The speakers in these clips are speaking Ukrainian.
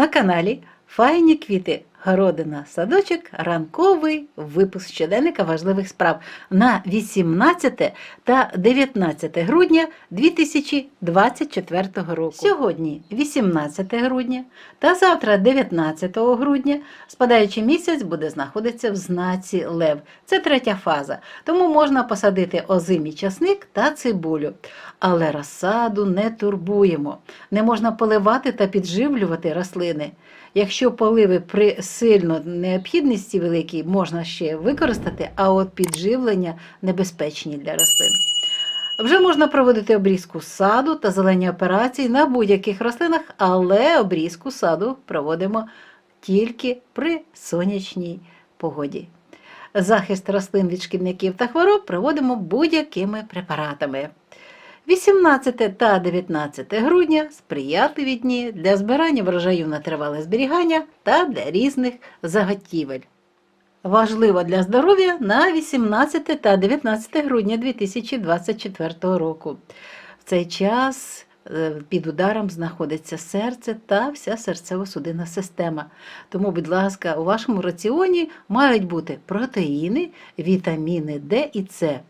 На каналі Файні квіти, городина, садочок, ранковий випуск щоденника важливих справ на 18 та 19 грудня 2024 року. Сьогодні 18 грудня та завтра 19 грудня спадаючий місяць буде знаходитися в знаці Лев. Це третя фаза, тому можна посадити озимий часник та цибулю. Але розсаду не турбуємо. Не можна поливати та підживлювати рослини. Якщо поливи при сильно необхідності великій можна ще використати, а от підживлення небезпечні для рослин. Вже можна проводити обрізку саду та зелені операції на будь-яких рослинах, але обрізку саду проводимо тільки при сонячній погоді. Захист рослин від шкідників та хвороб проводимо будь-якими препаратами. 18 та 19 грудня сприятливі дні для збирання врожаю на тривале зберігання та для різних заготівель. Важливо для здоров'я на 18 та 19 грудня 2024 року. В цей час е, під ударом знаходиться серце та вся серцево-судинна система. Тому, будь ласка, у вашому раціоні мають бути протеїни, вітаміни Д і С.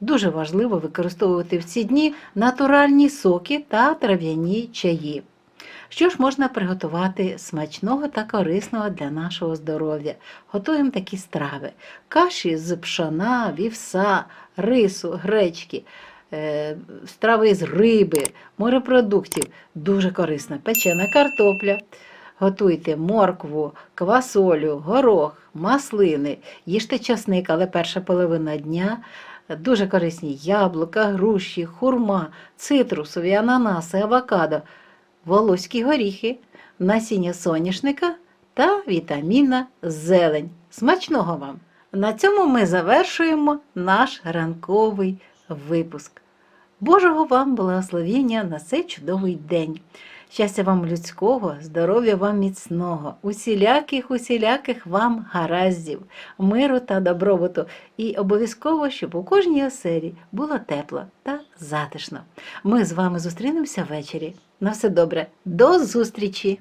Дуже важливо використовувати в ці дні натуральні соки та трав'яні чаї. Що ж можна приготувати смачного та корисного для нашого здоров'я? Готуємо такі страви: каші з пшона, вівса, рису, гречки, е, страви з риби, морепродуктів. Дуже корисна печена картопля. Готуйте моркву, квасолю, горох, маслини, їжте часник, але перша половина дня дуже корисні яблука, груші, хурма, цитрусові, ананаси, авокадо, волоські горіхи, насіння соняшника та вітамінна зелень. Смачного вам! На цьому ми завершуємо наш ранковий випуск. Божого вам благословення на цей чудовий день. Щастя вам людського, здоров'я вам міцного, усіляких, усіляких вам гараздів, миру та добробуту. І обов'язково, щоб у кожній оселі було тепло та затишно. Ми з вами зустрінемося ввечері. На все добре, до зустрічі!